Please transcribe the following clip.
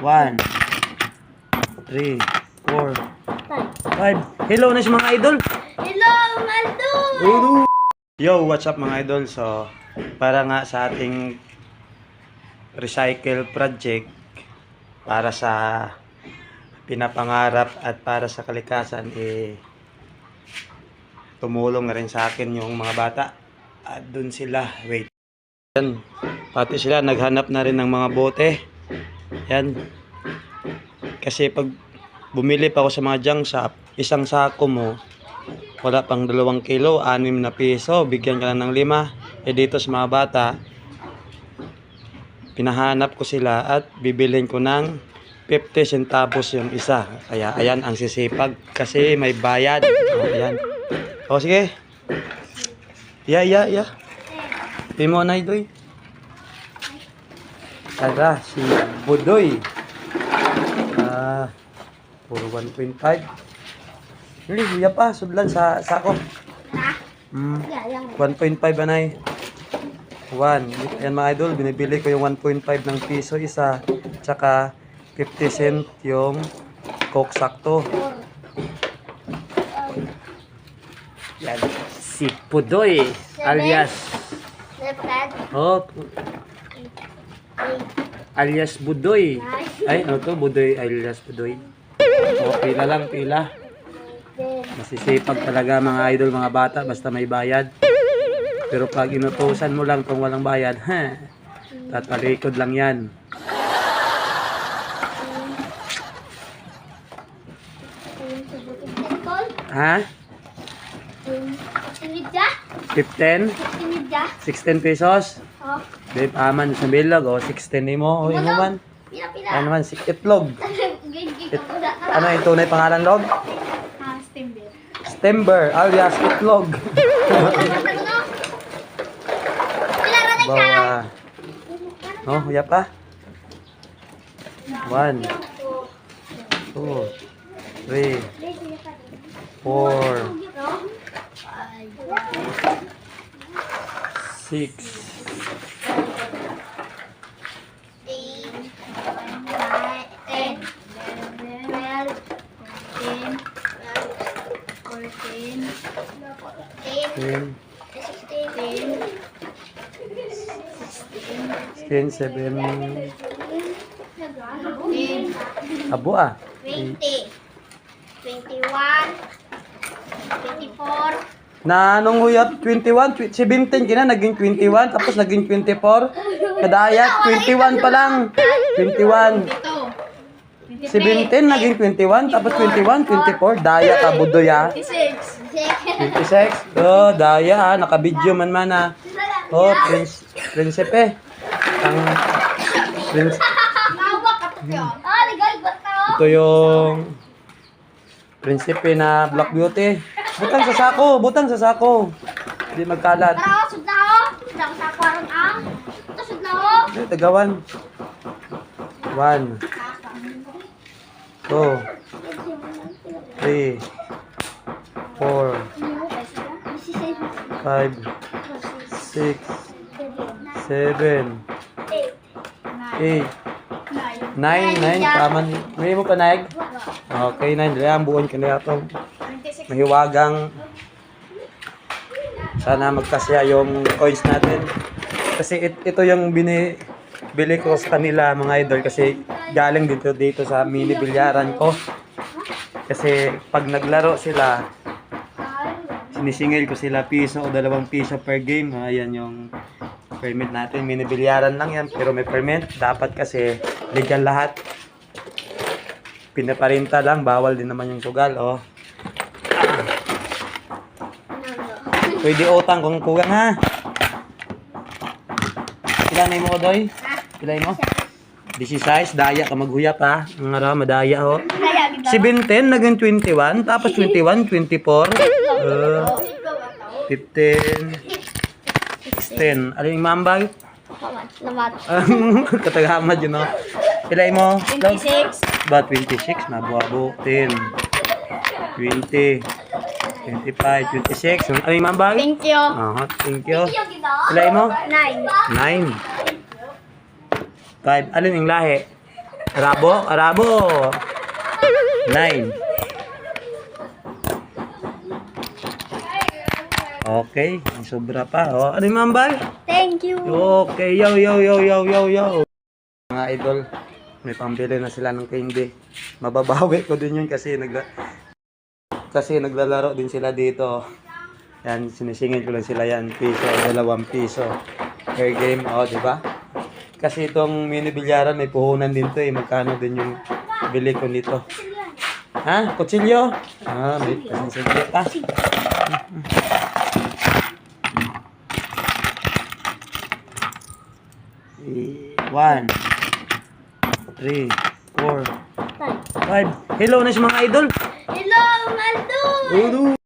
One, three, four, five. Hello na si mga idol. Hello, Maldo! Yo, what's up mga idol? So, para nga sa ating recycle project para sa pinapangarap at para sa kalikasan eh tumulong na rin sa akin yung mga bata at dun sila wait pati sila naghanap na rin ng mga bote yan kasi pag bumili pa ako sa mga junk shop isang sako mo wala pang dalawang kilo, anim na piso, bigyan ka lang ng lima. Eh dito sa mga bata, pinahanap ko sila at bibilin ko ng 50 centavos yung isa. Kaya ayan ang sisipag kasi may bayad. O, ayan. O sige. Ya, ya, ya. Di mo na idoy. Tara, si Budoy. Ah, puro 1.5. Hindi, huya pa. Sudlan sa sako. Mm. Yeah, yan. 1.5 anay. 1. Yan mga idol, binibili ko yung 1.5 ng piso isa. Tsaka 50 cent yung coke sakto. Yan. Si Pudoy alias oh, alias Budoy. Ay, ano to? Budoy alias Budoy. Oh, pila lang, pila. Masisipag talaga mga idol, mga bata, basta may bayad. Pero pag inutusan mo lang kung walang bayad, ha, tatalikod lang yan. Ha? Yung tinidya. 15? Tinidya. 16 pesos? Oh. Babe, aman sa bilog, o 16 ni mo, o. Pila, pila. Ano naman, si itlog. It, ano yung tunay pangalan, log? Ah, stimber. Stember, alias itlog. Bawa. Oh, huya pa. One, two, three, four, six, ten, ten, seven, abo ah. 20, 21, 24, Na anong huyap? 21, tw- 17 kina, naging 21, tapos naging 24. Kadaya, 21 pa lang. 21. 17, naging 21, tapos 21, 24. Daya ka, budoy ah. 26. 26. Oh, daya ah. Nakabidyo man man ah. Oh, prince, prinsipe. Ang, prince. Ah, ito yung prinsipe na Black Beauty. Butang sa sako, butang sa sako. Hindi magkalat. Tara, oh, sud na ako. Sud ako sa kwarang ang. Ito, sud na ako. Hindi, tagawan. One, two, three, four, five, six, seven, eight, nine, nine, tama. May mo pa naig? Okay, nine. Dili ang buon ka na ito. Mahiwagang sana magkasya yung coins natin. Kasi it- ito yung bini ko sa kanila mga idol kasi galing dito dito sa mini bilyaran ko. Kasi pag naglaro sila, sinisingil ko sila piso o dalawang piso per game. Ayan yung permit natin. Mini bilyaran lang yan pero may permit. Dapat kasi legal lahat. Pinaparinta lang, bawal din naman yung sugal. Oh. Pwede utang kung kugang ha. Na mo ko doy? Ilan mo? 16, daya ka maghuyap ha. Ang ara, madaya ho. Kaya, gid. 17, naging 21, tapos 21, 24, uh, 15, 16. Ano yung mambag? Lamat. Kataghamad yun no. Ilan mo? 26. Ba 26, mabuabo. 10, 20, 25, 26. Ano yung mambag? Thank you. Aha, thank you. Thank you, Ilay mo? Nine. 9. 5. Alin yung lahi? Arabo, Arabo. Nine. Okay, sobra pa. Oh, ano yung mambal? Thank you. Okay, yo, yo, yo, yo, yo, yo. Mga idol, may pambili na sila ng candy. Mababawi ko din yun kasi nagla kasi naglalaro din sila dito. Yan, sinisingil ko lang sila yan. Piso, dalawang piso per game. O, di ba? Kasi itong mini bilyaran may puhunan din to eh. Magkano din yung bili ko nito. Ha? Kutsilyo? Ah, may kutsilyo pa. One, three, four, five. Hello na si mga idol. Hello, Maldo! Hello.